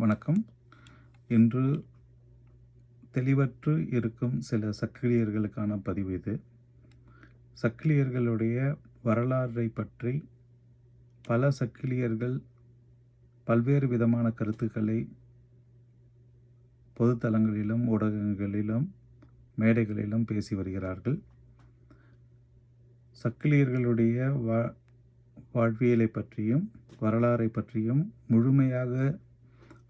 வணக்கம். இன்று தெளிவற்று இருக்கும் சில சக்கிலியர்களுக்கான பதிவு இது. சக்கிலியர்களுடைய வரலாறை பற்றி பல சக்கிலியர்கள் பல்வேறு விதமான கருத்துக்களை பொதுத்தளங்களிலும் ஊடகங்களிலும் மேடைகளிலும் பேசி வருகிறார்கள். சக்கிலியர்களுடைய வா வாழ்வியலை பற்றியும் வரலாறை பற்றியும் முழுமையாக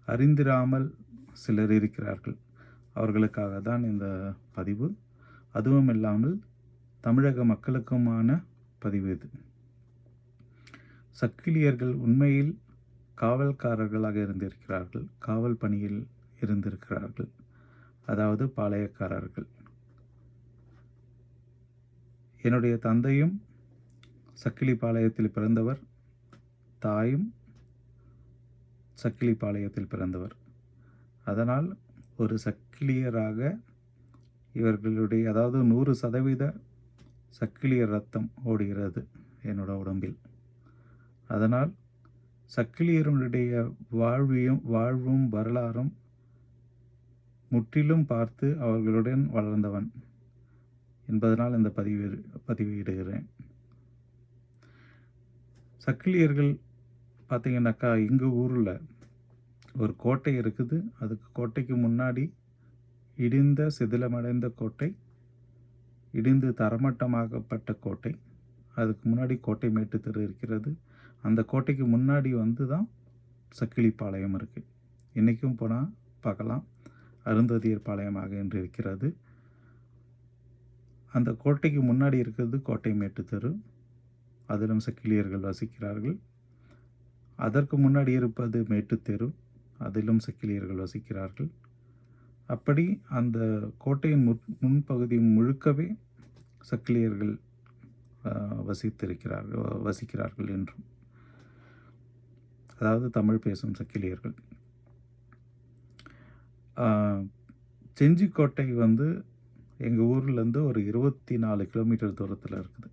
அறிந்திராமல் சிலர் இருக்கிறார்கள். அவர்களுக்காக தான் இந்த பதிவு. அதுவும் இல்லாமல் தமிழக மக்களுக்குமான பதிவு இது. சக்கிலியர்கள் உண்மையில் காவல்காரர்களாக இருந்திருக்கிறார்கள். காவல் பணியில் இருந்திருக்கிறார்கள். அதாவது பாளையக்காரர்கள். என்னுடைய தந்தையும் சக்கிலிப்பாளையத்தில் பிறந்தவர். தாயும் சக்கிலிப்பாளையத்தில் பிறந்தவர். அதனால் ஒரு சக்கிலியராக இவர்களுடைய அதாவது நூறு சதவீத சக்கிலியர் ரத்தம் ஓடுகிறது என்னோட உடம்பில். அதனால் சக்கிலியருடைய வாழ்வியும் வாழ்வும் வரலாறும் முற்றிலும் பார்த்து அவர்களுடன் வளர்ந்தவன் என்பதனால் இந்த பதிவு பதிவிடுகிறேன். சக்கிலியர்கள் பார்த்தீங்கன்னாக்கா எங்கள் ஊரில் ஒரு கோட்டை இருக்குது. அதுக்கு கோட்டைக்கு முன்னாடி இடிந்த சிதிலமடைந்த கோட்டை இடிந்து தரமட்டமாகப்பட்ட கோட்டை அதுக்கு முன்னாடி கோட்டை மேட்டு தெரு இருக்கிறது. அந்த கோட்டைக்கு முன்னாடி வந்து தான் சக்கிலிப்பாளையம் இருக்குது இன்றைக்கும் போனால் பார்க்கலாம். அருந்ததியர் பாளையமாக என்று இருக்கிறது. அந்த கோட்டைக்கு முன்னாடி இருக்கிறது கோட்டை மேட்டு தெரு. அதிலும் சக்கிலியர்கள் வசிக்கிறார்கள். அதற்கு முன்னாடி இருப்பது மேட்டுத்தெரு அதிலும் சக்கிலியர்கள் வசிக்கிறார்கள். அப்படி அந்த கோட்டையின் முன் முன்பகுதி முழுக்கவே சக்கிலியர்கள் வசித்திருக்கிறார்கள் வசிக்கிறார்கள் என்றும். அதாவது தமிழ் பேசும் சக்கிலியர்கள். செஞ்சிக்கோட்டை வந்து எங்கள் ஊர்லேருந்து ஒரு இருபத்தி நாலு கிலோமீட்டர் தூரத்தில் இருக்குது.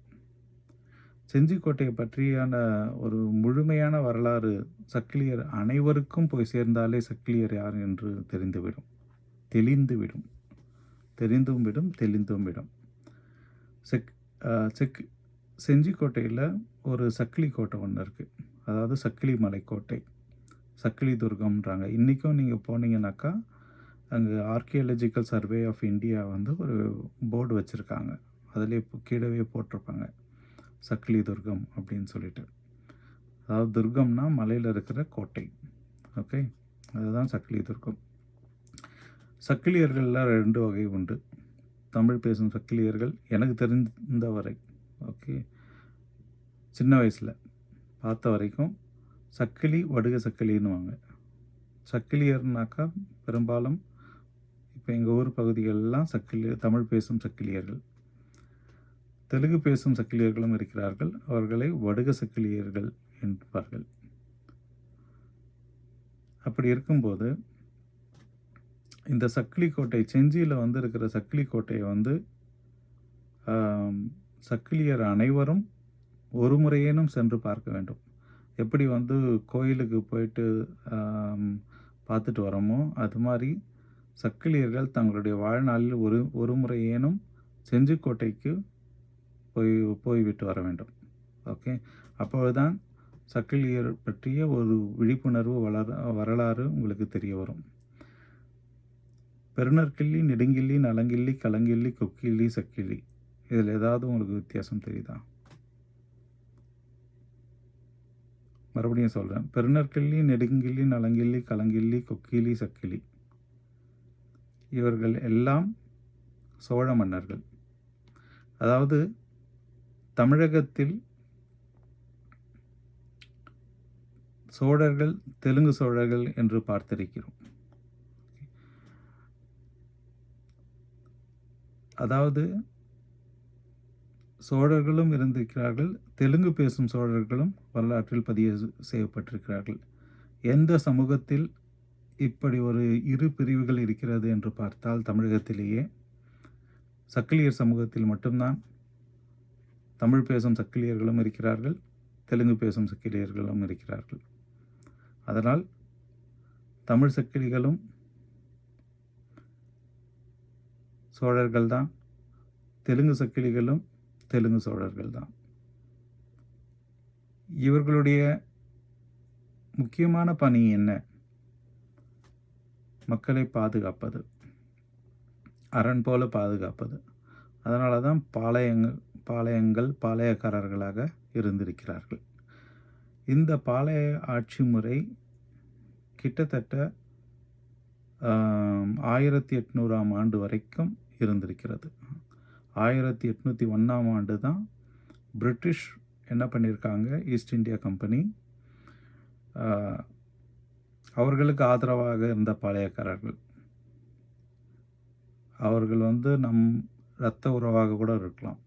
செஞ்சிக்கோட்டையை பற்றியான ஒரு முழுமையான வரலாறு சக்கிலியர் அனைவருக்கும் போய் சேர்ந்தாலே சக்கிலியர் யார் என்று தெரிந்துவிடும். தெளிந்துவிடும். தெரிந்தும் விடும் தெளிந்தும் விடும். செக் செக் செஞ்சிக்கோட்டையில் ஒரு சக்கிலி கோட்டை ஒன்று இருக்குது அதாவது சக்கிலி மலைக்கோட்டை. சக்கிலி துர்கம்ன்றாங்க. இன்றைக்கும் நீங்கள் போனீங்கன்னாக்கா அங்கே ஆர்கியாலஜிக்கல் சர்வே ஆஃப் இந்தியா வந்து ஒரு போர்டு வச்சுருக்காங்க. அதிலே கீழவே போட்டிருப்பாங்க. சக்லி துர்கம் அப்படின்னு சொல்லிட்டு. அதாவது துர்கம்னா மலையில் இருக்கிற கோட்டை. ஓகே? அதுதான் சக்லி துர்கம். சக்கிலியர்களில் ரெண்டு வகை உண்டு. தமிழ் பேசும் சக்கிலியர்கள் எனக்கு தெரிந்த வரை ஓகே? சின்ன வயசில் பார்த்த வரைக்கும் சக்கிலி வடுக சக்கிலின்னுவாங்க சக்கிலியர்னாக்கா பெரும்பாலும் இப்போ எங்கள் ஊர் பகுதிகளெலாம் சக்கிலி தமிழ் பேசும் சக்கிலியர்கள் தெலுங்கு பேசும் சக்கிலியர்களும் இருக்கிறார்கள். அவர்களை வடுக சக்கிலியர்கள் என்பார்கள். அப்படி இருக்கும்போது இந்த சக்கிலி கோட்டை செஞ்சியில் வந்து இருக்கிற சக்கிலி கோட்டையை வந்து சக்கிலியர் அனைவரும் ஒரு முறையேனும் சென்று பார்க்க வேண்டும். எப்படி வந்து கோயிலுக்கு போயிட்டு பார்த்துட்டு வரோமோ அது மாதிரி சக்கிலியர்கள் தங்களுடைய வாழ்நாளில் ஒரு ஒரு முறையேனும் செஞ்சிக்கோட்டைக்கு போய் போய்விட்டு வர வேண்டும். ஓகே? அப்பொழுதுதான் சக்கிலியர் பற்றிய ஒரு விழிப்புணர்வு வளர வரலாறு உங்களுக்கு தெரிய வரும். பெருநற்கிள்ளி நெடுங்கிள்ளி நலங்கிள்ளி கலங்கிள்ளி கொக்கிள்ளி சக்கிள்ளி. இதில் ஏதாவது உங்களுக்கு வித்தியாசம் தெரியுதா? மறுபடியும் சொல்கிறேன் பெருநற்கிள்ளி நெடுங்கிள்ளி நலங்கிள்ளி கலங்கிள்ளி கொக்கிலி சக்கிலி இவர்கள் எல்லாம் சோழ மன்னர்கள். அதாவது தமிழகத்தில் சோழர்கள் தெலுங்கு சோழர்கள் என்று பார்த்திருக்கிறோம். அதாவது சோழர்களும் இருந்திருக்கிறார்கள் தெலுங்கு பேசும் சோழர்களும் வரலாற்றில் பதிவு செய்யப்பட்டிருக்கிறார்கள். எந்த சமூகத்தில் இப்படி ஒரு இரு பிரிவுகள் இருக்கிறது என்று பார்த்தால் தமிழகத்திலேயே சக்கிலியர் சமூகத்தில் மட்டும்தான் தமிழ் பேசும் சக்கிலியர்களும் இருக்கிறார்கள் தெலுங்கு பேசும் சக்கிலியர்களும் இருக்கிறார்கள். அதனால் தமிழ் சக்கிலிகளும் சோழர்கள் தான் தெலுங்கு சக்கிலிகளும் தெலுங்கு சோழர்கள் தான் இவர்களுடைய முக்கியமான பணி என்ன? மக்களை பாதுகாப்பது. அரண் போல பாதுகாப்பது. அதனால தான் பாளையங்கள் பாளையங்கள் பாளையக்காரர்களாக இருந்திருக்கிறார்கள். இந்த பாளைய ஆட்சி முறை கிட்டத்தட்ட ஆயிரத்தி எட்நூறாம் ஆண்டு வரைக்கும் இருந்திருக்கிறது. ஆயிரத்தி எட்நூற்றி ஒன்றாம் ஆண்டு தான் பிரிட்டிஷ் என்ன பண்ணியிருக்காங்க? East India company. அவர்களுக்கு ஆதரவாக இருந்த பாளையக்காரர்கள். அவர்கள் வந்து நம் இரத்த உறவாக கூட இருக்கலாம்.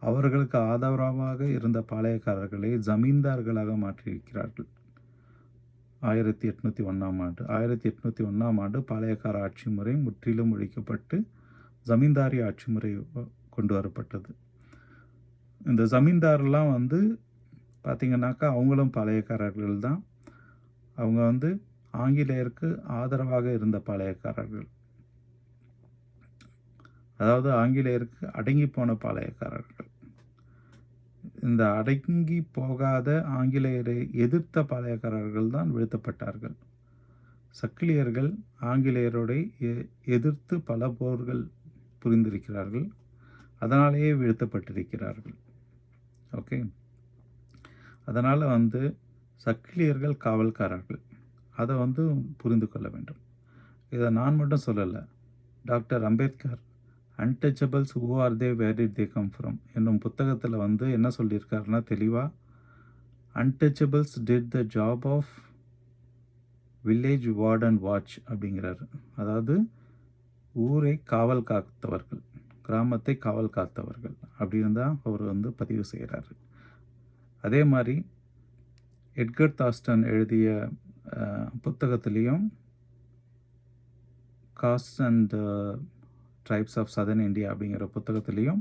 அவர்களுக்கு ஆதரவாக இருந்த பாளையக்காரர்களை ஜமீன்தார்களாக மாற்றியிருக்கிறார்கள். ஆயிரத்தி எட்நூற்றி ஒன்றாம் ஆண்டு. ஆயிரத்தி எட்நூற்றி ஒன்றாம் ஆண்டு பாளையக்கார ஆட்சி முறை முற்றிலும் ஒழிக்கப்பட்டு ஜமீன்தாரி ஆட்சி முறை கொண்டு வரப்பட்டது. இந்த ஜமீன்தார்லாம் வந்து பார்த்திங்கனாக்கா அவங்களும் பாளையக்காரர்கள் தான். அவங்க வந்து ஆங்கிலேயருக்கு ஆதரவாக இருந்த பாளையக்காரர்கள். அதாவது ஆங்கிலேயருக்கு அடங்கி போன பாளையக்காரர்கள். இந்த அடங்கி போகாத ஆங்கிலேயரை எதிர்த்த பாளையக்காரர்கள் தான் வீழ்த்தப்பட்டார்கள். சக்கிலியர்கள் ஆங்கிலேயரோட எதிர்த்து பல போர்கள் புரிந்திருக்கிறார்கள். அதனாலேயே வீழ்த்தப்பட்டிருக்கிறார்கள். ஓகே? அதனால் வந்து சக்கிலியர்கள் காவல்காரர்கள். அதை வந்து புரிந்து கொள்ள வேண்டும். இதை நான் மட்டும் சொல்லலை. Doctor Ambedkar untouchables who are they where it they come from என்னும் புத்தகத்தில் வந்து என்ன சொல்லியிருக்காருன்னா தெளிவாக untouchables did the job of village ward and watch அப்படிங்கிறாரு. அதாவது ஊரை காவல் காத்தவர்கள் கிராமத்தை காவல் காத்தவர்கள் அப்படின்னு தான் அவர் வந்து பதிவு செய்கிறாரு. அதே மாதிரி எட்கர் தாஸ்டன் எழுதிய புத்தகத்துலேயும் caste and tribes of southern India அப்படிங்கிற புத்தகத்துலேயும்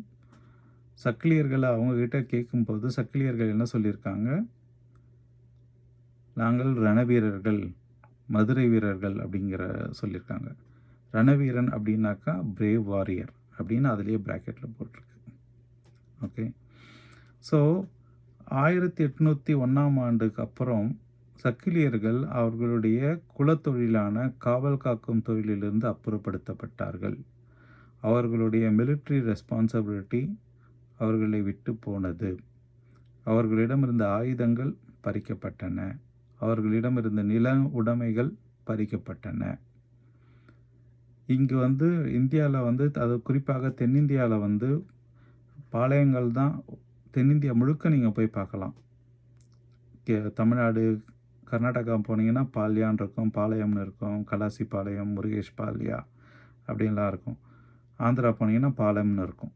சக்கிலியர்களை அவங்கக்கிட்ட கேட்கும்போது சக்கிலியர்கள் என்ன சொல்லியிருக்காங்க? நாங்கள் ரணவீரர்கள் மதுரை வீரர்கள் அப்படிங்கிற சொல்லியிருக்காங்க. ரணவீரன் அப்படின்னாக்கா பிரேவ் வாரியர் அப்படின்னு அதுலேயே ப்ராக்கெட்டில் போட்டிருக்கு. ஓகே ஸோ ஆயிரத்தி எட்நூற்றி ஒன்றாம் ஆண்டுக்கு அப்புறம் சக்கிலியர்கள் அவர்களுடைய குலத்தொழிலான காவல் காக்கும் தொழிலிலிருந்து அப்புறப்படுத்தப்பட்டார்கள். அவர்களுடைய மிலிட்ரி ரெஸ்பான்சிபிலிட்டி அவர்களை விட்டு போனது. அவர்களிடமிருந்த ஆயுதங்கள் பறிக்கப்பட்டன. அவர்களிடமிருந்த நில உடைமைகள் பறிக்கப்பட்டன. இங்கு வந்து இந்தியாவில் வந்து அது குறிப்பாக தென்னிந்தியாவில் வந்து பாளையங்கள் தான் தென்னிந்தியா முழுக்க நீங்கள் போய் பார்க்கலாம். கே தமிழ்நாடு கர்நாடகா போனீங்கன்னா பால்யான் இருக்கும் பாளையம்னு இருக்கும் கலாசி பாளையம் முருகேஷ் பால்யா அப்படின்லாம் இருக்கும். ஆந்திரா போனீங்கன்னா பாலம்னு இருக்கும்.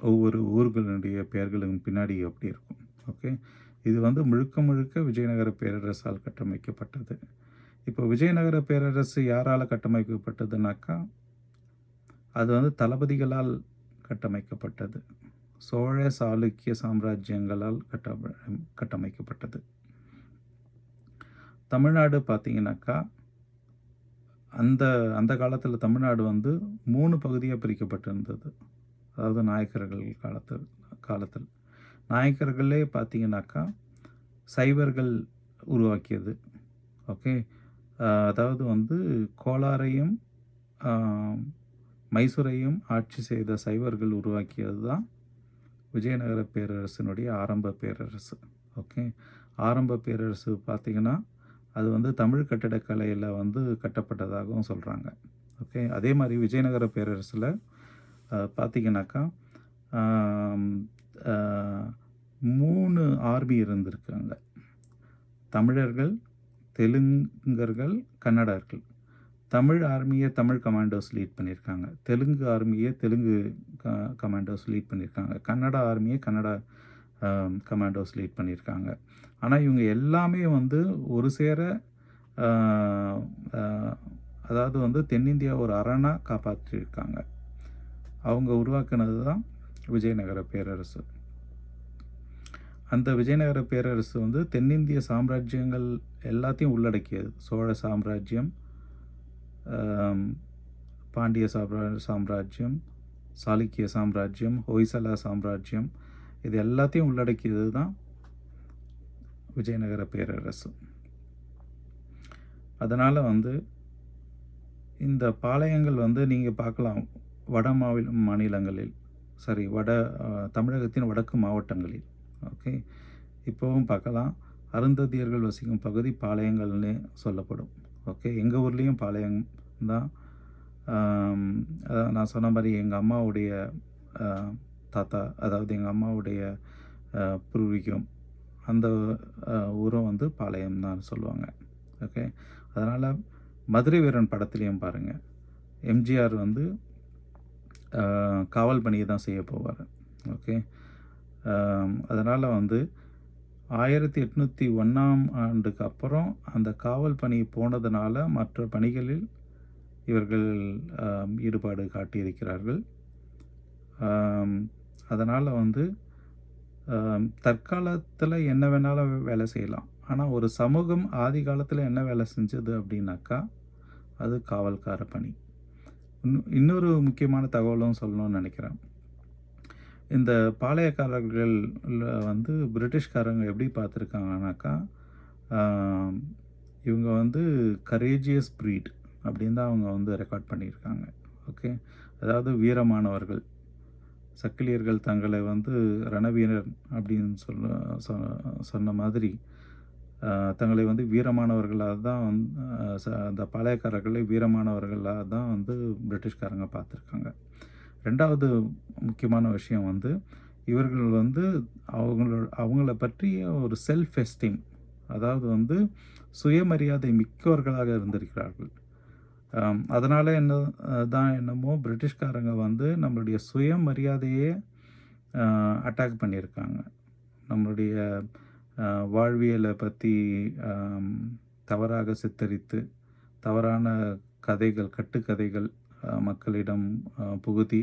ஒவ்வொரு ஊர்களுடைய பெயர்களுக்கு பின்னாடி அப்படி இருக்கும். ஓகே? இது வந்து முழுக்க முழுக்க விஜயநகர பேரரசால் கட்டமைக்கப்பட்டது. இப்போ விஜயநகர பேரரசு யாரால் கட்டமைக்கப்பட்டதுனாக்கா அது வந்து தளபதிகளால் கட்டமைக்கப்பட்டது. சோழ சாளுக்கிய சாம்ராஜ்யங்களால் கட்ட கட்டமைக்கப்பட்டது. தமிழ்நாடு பார்த்தீங்கன்னாக்கா அந்த அந்த காலத்தில் தமிழ்நாடு வந்து மூணு பகுதியாக பிரிக்கப்பட்டிருந்தது. அதாவது நாயக்கர்கள் காலத்தில் காலத்தில். நாயக்கர்களே பார்த்தீங்கன்னாக்கா சைவர்கள் உருவாக்கியது. ஓகே? அதாவது வந்து கோலாரையும் மைசூரையும் ஆட்சி செய்த சைவர்கள் உருவாக்கியது தான் விஜயநகர பேரரசினுடைய ஆரம்ப பேரரசு. ஓகே? ஆரம்ப பேரரசு பார்த்திங்கன்னா அது வந்து தமிழ் கட்டடக்கலையில் வந்து கட்டப்பட்டதாகவும் சொல்கிறாங்க ஓகே? அதே மாதிரி விஜயநகர பேரரசில் பார்த்திங்கனாக்கா மூணு ஆர்மி இருந்திருக்காங்க. தமிழர்கள் தெலுங்கர்கள் கன்னடர்கள். தமிழ் ஆர்மியை தமிழ் கமாண்டோஸ் லீட் பண்ணியிருக்காங்க. தெலுங்கு ஆர்மியை தெலுங்கு க கமாண்டோஸ் லீட் பண்ணியிருக்காங்க. கன்னடா ஆர்மியை கன்னடா கமாண்டோஸ் லீட் பண்ணியிருக்காங்க. ஆனால் இவங்க எல்லாமே வந்து ஒரு சேர அதாவது வந்து தென்னிந்தியா ஒரு அரணாக காப்பாற்றியிருக்காங்க. அவங்க உருவாக்குனது தான் விஜயநகர பேரரசு. அந்த விஜயநகர பேரரசு வந்து தென்னிந்திய சாம்ராஜ்யங்கள் எல்லாத்தையும் உள்ளடக்கியது. சோழ சாம்ராஜ்யம் பாண்டிய சாம்ரா சாம்ராஜ்யம் சாளுக்கிய சாம்ராஜ்யம் ஹொய்சலா சாம்ராஜ்யம் இது எல்லாத்தையும் உள்ளடக்கியது தான் விஜயநகர பேரரசு. அதனால் வந்து இந்த பாளையங்கள் வந்து நீங்கள் பார்க்கலாம் வட மாநில மாநிலங்களில் சாரி வட தமிழகத்தின் வடக்கு மாவட்டங்களில் ஓகே இப்போவும் பார்க்கலாம். அருந்ததியர்கள் வசிக்கும் பகுதி பாளையங்கள்னு சொல்லப்படும் ஓகே எங்கள் ஊர்லேயும் பாளையம் தான். அதான் நான் சொன்ன மாதிரி எங்கள் அம்மாவுடைய தாத்தா அதாவது எங்கள் அம்மாவுடைய பூர்வீகம் அந்த ஊரும் வந்து பாளையம் தான் சொல்லுவாங்க. ஓகே? அதனால் மதுரை வீரன் படத்துலேயும் பாருங்கள் எம்ஜிஆர் வந்து காவல் பணியை தான் செய்ய போவார். ஓகே? அதனால் வந்து ஆயிரத்தி எட்நூற்றி ஒன்றாம் ஆண்டுக்கு அப்புறம் அந்த காவல் பணி போனதுனால மற்ற பணிகளில் இவர்கள் ஈடுபாடு காட்டியிருக்கிறார்கள். அதனால் வந்து தற்காலத்தில் என்ன வேணாலும் வேலை செய்யலாம். ஆனால் ஒரு சமூகம் ஆதி காலத்தில் என்ன வேலை செஞ்சது அப்படின்னாக்கா அது காவல்கார பணி. இன்னும் இன்னொரு முக்கியமான தகவலும் சொல்லணும்னு நினைக்கிறேன். இந்த பாளையக்காரர்கள் வந்து பிரிட்டிஷ்காரங்க எப்படி பார்த்துருக்காங்கனாக்கா இவங்க வந்து கரேஜியஸ் ப்ரீட் அப்படின்னு தான் அவங்க வந்து ரெக்கார்ட் பண்ணியிருக்காங்க. ஓகே? அதாவது வீரமானவர்கள். சக்கிலியர்கள் தங்களை வந்து ரணவீரர் அப்படின்னு சொல்ல சொன்ன மாதிரி தங்களை வந்து வீரமானவர்களாக தான் வந்து ச- அந்த பழையக்காரர்களை வீரமானவர்களாக தான் வந்து பிரிட்டிஷ்காரங்க பார்த்துருக்காங்க. ரெண்டாவது முக்கியமான விஷயம் வந்து இவர்கள் வந்து அவங்களோட அவங்கள பற்றிய ஒரு செல்ஃப் எஸ்டீம் அதாவது வந்து சுயமரியாதை மிக்கவர்களாக இருந்திருக்கிறார்கள். அதனால் என்ன தான் என்னமோ பிரிட்டிஷ்காரங்க வந்து நம்மளுடைய சுயமரியாதையே அட்டாக் பண்ணியிருக்காங்க. நம்மளுடைய வாழ்வியலை பற்றி தவறாக சித்தரித்து தவறான கதைகள் கட்டுக்கதைகள் மக்களிடம் புகுதி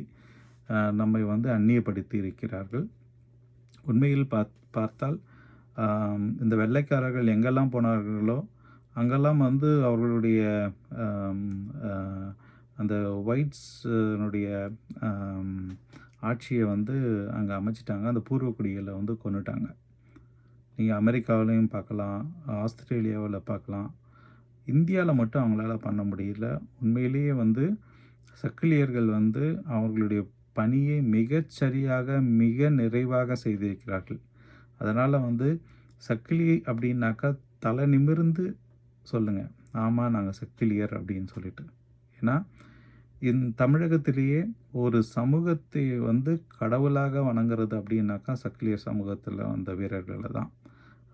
நம்மை வந்து அந்நியப்படுத்தி இருக்கிறார்கள். உண்மையில் பார்த்தால் இந்த வெள்ளைக்காரர்கள் எங்கெல்லாம் போனார்களோ அங்கெல்லாம் வந்து அவர்களுடைய அந்த ஒயிட்ஸனுடைய ஆட்சியை வந்து அங்கே அமைச்சிட்டாங்க. அந்த பூர்வக்குடிகளை வந்து கொண்டுட்டாங்க நீங்கள் அமெரிக்காவிலையும் பார்க்கலாம் ஆஸ்திரேலியாவில் பார்க்கலாம். இந்தியாவில் மட்டும் அவங்களால பண்ண முடியல. உண்மையிலேயே வந்து சக்கிலியர்கள் வந்து அவர்களுடைய பணியை மிகச்சரியாக மிக நிறைவாக செய்திருக்கிறார்கள். அதனால் வந்து சக்கிலி அப்படின்னாக்கா தலை நிமிர்ந்து சொல்லுங்கள் ஆமாம் நாங்கள் சக்கிலியர் அப்படின்னு சொல்லிட்டு. ஏன்னா இந் தமிழகத்திலேயே ஒரு சமூகத்தை வந்து கடவுளாக வணங்குறது அப்படின்னாக்கா சக்கிலியர் சமூகத்தில் வந்த வீரர்களை தான்.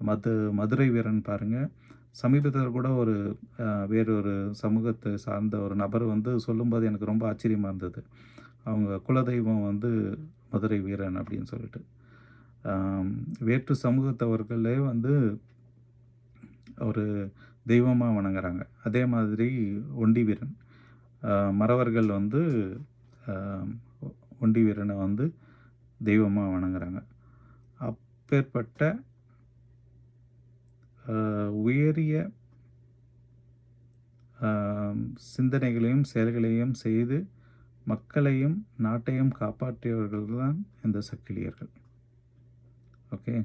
மது மதுரை வீரன் பாருங்கள் சமீபத்தில் கூட ஒரு வேறொரு சமூகத்தை சார்ந்த ஒரு நபர் வந்து சொல்லும்போது எனக்கு ரொம்ப ஆச்சரியமாக இருந்தது. அவங்க குலதெய்வம் வந்து மதுரை வீரன் அப்படின்னு சொல்லிட்டு. வேற்று சமூகத்தவர்களே வந்து ஒரு தெய்வமாக வணங்குறாங்க. அதே மாதிரி ஒண்டி வீரன். மறவர்கள் வந்து ஒண்டி வீரனை வந்து தெய்வமாக வணங்குறாங்க. அப்பேற்பட்ட உயரிய சிந்தனைகளையும் செயல்களையும் செய்து மக்களையும் நாட்டையும் காப்பாற்றியவர்கள் தான் இந்த சக்கிலியர்கள். ஓகே?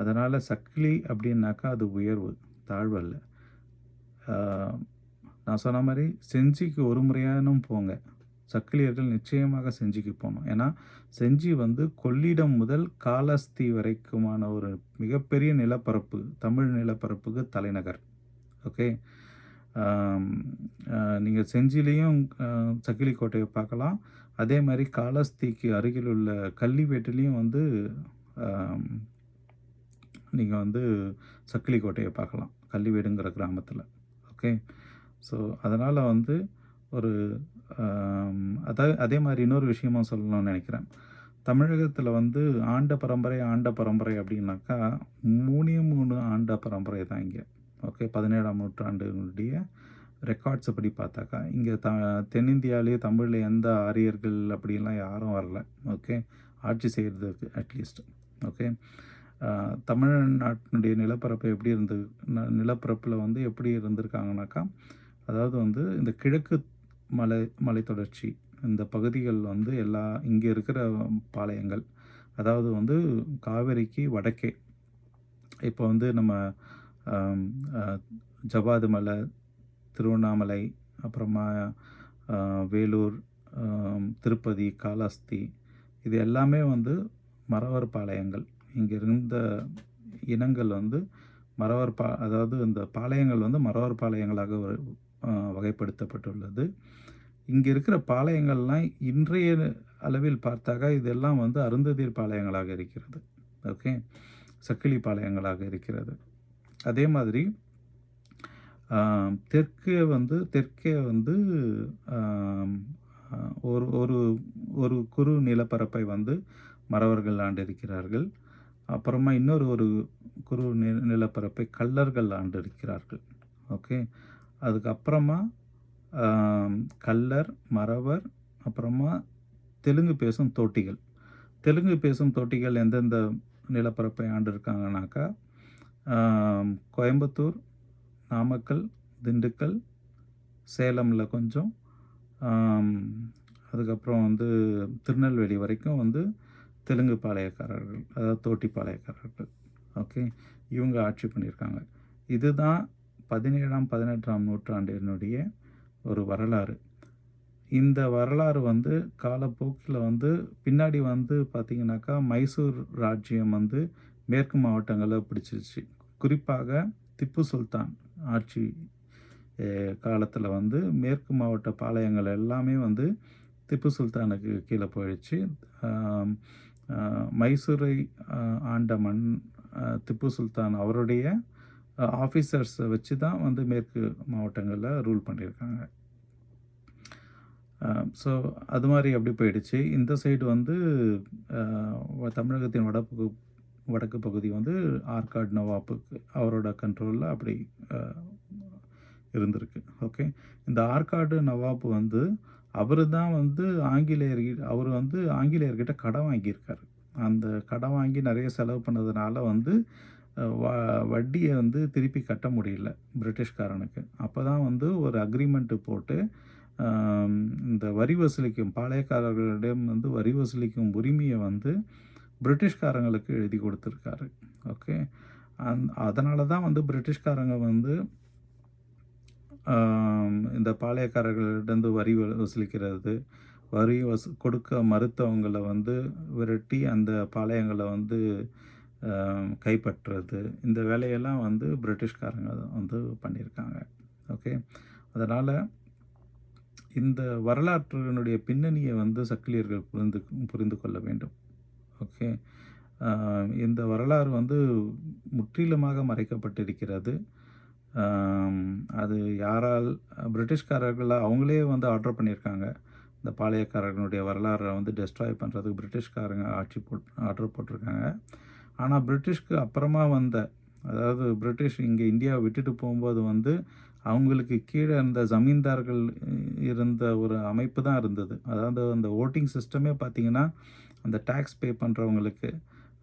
அதனால் சக்கிலி அப்படின்னாக்கா அது உயர்வு தாழ்வு அல்ல. நான் சொன்ன மாதிரி செஞ்சிக்கு ஒரு முறையானும் போங்க. சக்கிலியர்கள் நிச்சயமாக செஞ்சிக்கு போகணும். ஏன்னா செஞ்சி வந்து கொள்ளிடம் முதல் காலஸ்தி வரைக்குமான ஒரு மிகப்பெரிய நிலப்பரப்பு தமிழ் நிலப்பரப்புக்கு தலைநகர். ஓகே? நீங்கள் செஞ்சிலையும் சக்கிலி கோட்டையை பார்க்கலாம். அதே மாதிரி காலஸ்திக்கு அருகில் உள்ள கள்ளிவேட்டிலையும் வந்து நீங்கள் வந்து சக்கிலி கோட்டையை பார்க்கலாம். கள்ளிவேடுங்கிற கிராமத்தில். ஓகே. ஸோ அதனால் வந்து ஒரு அதாவது அதே அதே மாதிரி இன்னொரு விஷயமும் சொல்லணும்னு நினைக்கிறேன். தமிழகத்தில் வந்து ஆண்ட பரம்பரை ஆண்ட பரம்பரை அப்படின்னாக்கா மூணே மூணு ஆண்ட பரம்பரை தான் இங்கே. ஓகே பதினேழாம் நூற்றாண்டுடைய ரெக்கார்ட்ஸை படி பார்த்தாக்கா இங்கே த தென்னிந்தியாவிலேயே தமிழில் எந்த ஆரியர்கள் அப்படிலாம் யாரும் வரல. ஓகே ஆட்சி செய்கிறதுக்கு அட்லீஸ்ட் ஓகே. தமிழ்நாட்டினுடைய நிலப்பரப்பு எப்படி இருந்து ந வந்து எப்படி இருந்திருக்காங்கனாக்கா, அதாவது வந்து இந்த கிழக்கு மலை மலைத்தொடர்ச்சி இந்த பகுதிகள் வந்து எல்லா இங்கே இருக்கிற பாளையங்கள். அதாவது வந்து காவேரிக்கு வடக்கே. இப்போ வந்து நம்ம ஜபாது மலை, திருவண்ணாமலை, அப்புறமா வேலூர், திருப்பதி, காலாஸ்தி இது எல்லாமே வந்து மரவர் பாளையங்கள். இங்கே இருந்த இனங்கள் வந்து மறவர் பா அதாவது இந்த பாளையங்கள் வந்து மறவர் பாளையங்களாக வ வகைப்படுத்தப்பட்டுள்ளது. இங்கே இருக்கிற பாளையங்கள்லாம் இன்றைய அளவில் பார்த்தாக்கா, இதெல்லாம் வந்து அருந்ததீர் பாளையங்களாக இருக்கிறது. ஓகே. சக்கிலி பாளையங்களாக இருக்கிறது. அதே மாதிரி தெற்கே வந்து தெற்கே வந்து ஒரு ஒரு ஒரு குறு நிலப்பரப்பை வந்து மறவர்கள் ஆண்டிருக்கிறார்கள். அப்புறமா இன்னொரு ஒரு குரு நி நிலப்பரப்பை கள்ளர்கள் ஆண்டிருக்கிறார்கள். ஓகே. அதுக்கப்புறமா கல்லர் மறவர், அப்புறமா தெலுங்கு பேசும் தோட்டிகள். தெலுங்கு பேசும் தோட்டிகள் எந்தெந்த நிலப்பரப்பை ஆண்டிருக்காங்கனாக்கா, கோயம்புத்தூர், நாமக்கல், திண்டுக்கல், சேலமில் கொஞ்சம், அதுக்கப்புறம் வந்து திருநெல்வேலி வரைக்கும் வந்து தெலுங்கு பாளையக்காரர்கள். அதாவது தோட்டி பாளையக்காரர்கள். ஓகே. இவங்க ஆட்சி பண்ணியிருக்காங்க. இதுதான் 17ஆம், 18ஆம் நூற்றாண்டினுடைய ஒரு வரலாறு. இந்த வரலாறு வந்து காலப்போக்கில் வந்து பின்னாடி வந்து பார்த்திங்கனாக்கா மைசூர் ராஜ்யம் வந்து மேற்கு மாவட்டங்களை பிடிச்சிருச்சு. குறிப்பாக திப்பு சுல்தான் ஆட்சி காலத்தில் வந்து மேற்கு மாவட்ட பாளையங்கள் எல்லாமே வந்து திப்பு சுல்தானுக்கு கீழே போயிடுச்சு. மைசூரை ஆண்ட மன் திப்பு சுல்தான் அவருடைய ஆஃபீஸர்ஸை வச்சு தான் வந்து மேற்கு மாவட்டங்களில் ரூல் பண்ணியிருக்காங்க. ஸோ அது மாதிரி அப்படி போயிடுச்சு. இந்த சைடு வந்து தமிழகத்தின் வடபகு வடக்கு பகுதி வந்து ஆற்காடு நவாப்புக்கு அவரோட கண்ட்ரோலில் அப்படி இருந்திருக்கு. ஓகே. இந்த ஆற்காடு நவாப் வந்து அவர் தான் வந்து ஆங்கிலேயர்கிட்ட அவர் வந்து ஆங்கிலேயர்கிட்ட கடன் வாங்கியிருக்காரு. அந்த கடன் வாங்கி நிறைய செலவு பண்ணதுனால வந்து வ வட்டியை வந்து திருப்பி கட்ட முடியல பிரிட்டிஷ்காரனுக்கு. அப்போ தான் வந்து ஒரு அக்ரிமெண்ட்டு போட்டு, இந்த வரி வசூலிக்கும் பாளையக்காரர்களிடம் வந்து வரி வசூலிக்கும் உரிமையை வந்து பிரிட்டிஷ்காரங்களுக்கு எழுதி கொடுத்துருக்காரு ஓகே. அந் அதனால தான் வந்து பிரிட்டிஷ்காரங்க வந்து இந்த பாளையக்காரர்களிடந்து வரி வ வசூலிக்கிறது, வரி வசூ கொடுக்க மறுத்தவங்களை வந்து விரட்டி அந்த பாளையங்களை வந்து கைப்பற்றுறது. இந்த வேலையெல்லாம் வந்து பிரிட்டிஷ்காரங்க வந்து பண்ணியிருக்காங்க. ஓகே. அதனால் இந்த வரலாற்றினுடைய பின்னணியை வந்து சக்கிலியர்கள் புரிந்து புரிந்து கொள்ள வேண்டும். ஓகே. இந்த வரலாறு வந்து முற்றிலுமாக மறைக்கப்பட்டிருக்கிறது. அது யாரால் பிரிட்டிஷ்காரர்களாக அவங்களே வந்து ஆர்டர் பண்ணியிருக்காங்க. இந்த பாளையக்காரர்களுடைய வரலாறை வந்து டெஸ்ட்ராய் பண்ணுறதுக்கு பிரிட்டிஷ்காரங்க ஆட்சி போட் ஆர்டர் போட்டிருக்காங்க. ஆனால் பிரிட்டிஷ்க்கு அப்புறமா வந்த அதாவது பிரிட்டிஷ் இங்கே இந்தியாவை விட்டுட்டு போகும்போது வந்து, அவங்களுக்கு கீழே இருந்த ஜமீன்தார்கள் இருந்த ஒரு அமைப்பு தான் இருந்தது. அதாவது அந்த ஓட்டிங் சிஸ்டமே பார்த்திங்கன்னா அந்த டேக்ஸ் பே பண்ணுறவங்களுக்கு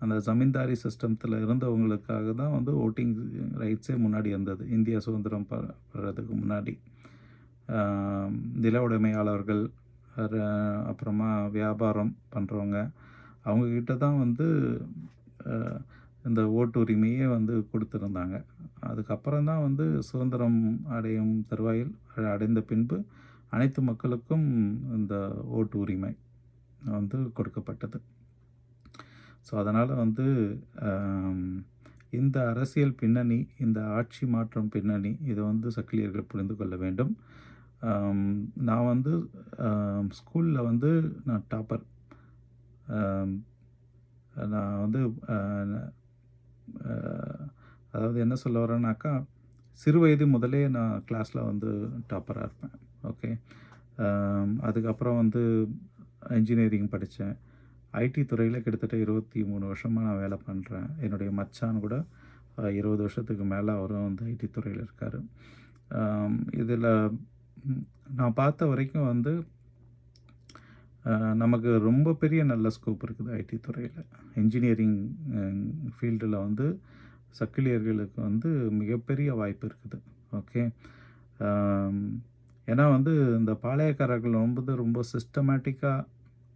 அந்த ஜமீன்தாரி சிஸ்டத்தில் இருந்தவங்களுக்காக தான் வந்து ஓட்டிங் ரைட்ஸே முன்னாடி இருந்தது. இந்தியா சுதந்திரம் பெ பெறதுக்கு முன்னாடி. நில உடைமையாளர்கள், அப்புறமா வியாபாரம் பண்ணுறவங்க அவங்கக்கிட்ட தான் வந்து இந்த ஓட்டு உரிமையே வந்து கொடுத்துருந்தாங்க அதுக்கப்புறம் தான் வந்து சுதந்திரம் அடையும் தருவாயில் அடைந்த பின்பு அனைத்து மக்களுக்கும் இந்த ஓட்டு உரிமை வந்து கொடுக்கப்பட்டது. ஸோ அதனால் வந்து இந்த அரசியல் பின்னணி, இந்த ஆட்சி மாற்றம் பின்னணி இதை வந்து சக்கிலியர்கள் புரிந்து கொள்ள வேண்டும். நான் வந்து ஸ்கூலில் வந்து நான் டாப்பர். நான் வந்து அதாவது என்ன சொல்ல வரேன்னாக்கா, சிறு வயது முதலே நான் கிளாஸில் வந்து டாப்பராக இருப்பேன். ஓகே. அதுக்கப்புறம் வந்து இன்ஜினியரிங் படித்தேன் ஐடி துறையில் கிட்டத்தட்ட இருபத்தி மூணு வருஷமாக நான் வேலை பண்ணுறேன் என்னுடைய மச்சான் கூட இருபது வருஷத்துக்கு மேலே அவரும் வந்து ஐடி துறையில் இருக்கார் இதில் நான் பார்த்த வரைக்கும் வந்து நமக்கு ரொம்ப பெரிய நல்ல ஸ்கோப் இருக்குது ஐடி துறையில். இன்ஜினியரிங் ஃபீல்டில் வந்து சக்கிலியர்களுக்கு வந்து மிகப்பெரிய வாய்ப்பு இருக்குது. ஓகே ஏன்னா வந்து இந்த பாளையக்காரர்கள் வந்து ரொம்ப சிஸ்டமேட்டிக்காக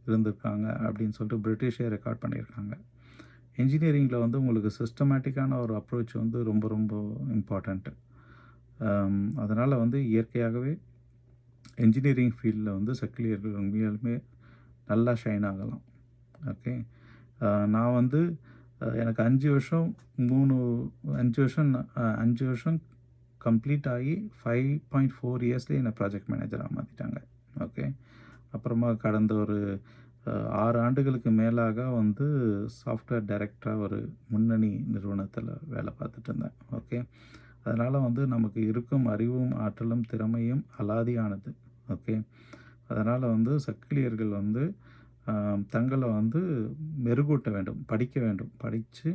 இருந்திருக்காங்க அப்படின்னு சொல்லிட்டு பிரிட்டிஷே ரெக்கார்ட் பண்ணியிருக்காங்க. இன்ஜினியரிங்கில் வந்து உங்களுக்கு சிஸ்டமேட்டிக்கான ஒரு அப்ரோச் வந்து ரொம்ப ரொம்ப இம்பார்ட்டண்ட்டு அதனால் வந்து இயற்கையாகவே இன்ஜினியரிங் ஃபீல்டில் வந்து சக்கிலியர்கள் உண்மையாலுமே நல்லா ஷைன் ஆகலாம். ஓகே நான் வந்து எனக்கு அஞ்சு வருஷம் மூணு அஞ்சு வருஷம் அஞ்சு வருஷம் கம்ப்ளீட் ஆகி ஃபைவ் பாயிண்ட் ஃபோர் இயர்ஸ்லேயே என்னை ப்ராஜெக்ட் மேனேஜராக மாற்றிட்டாங்க ஓகே அப்புறமா கடந்த ஒரு ஆறு ஆண்டுகளுக்கு மேலாக வந்து சாஃப்ட்வேர் டைரக்டராக ஒரு முன்னணி நிறுவனத்தில் வேலை பார்த்துட்டு இருந்தேன். ஓகே அதனால் வந்து நமக்கு இருக்கும் அறிவும் ஆற்றலும் திறமையும் அலாதியானது ஓகே. அதனால் வந்து சக்கிலியர்கள் வந்து தங்களை வந்து மெருகூட்ட வேண்டும் படிக்க வேண்டும். படித்து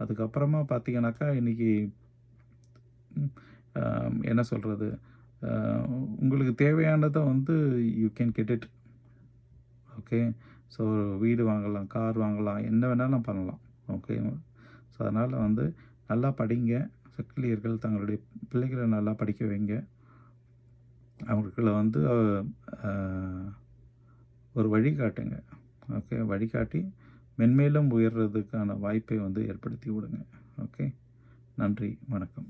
அதுக்கப்புறமா பார்த்தீங்கன்னாக்கா இன்றைக்கி என்ன சொல்கிறது உங்களுக்கு தேவையானதை வந்து you can get it okay. So வீடு வாங்கலாம் கார் வாங்கலாம் என்ன வேணாலும் பண்ணலாம். ஓகே. ஸோ அதனால் வந்து நல்லா படிங்க. சக்கிலியர்கள் தங்களுடைய பிள்ளைகளை நல்லா படிக்க வைங்க. அவர்களை வந்து ஒரு வழிகாட்டுங்க. ஓகே? வழிகாட்டி மென்மேலும் உயர்றதுக்கான வாய்ப்பை வந்து ஏற்படுத்தி விடுங்க. ஓகே? நன்றி. வணக்கம்.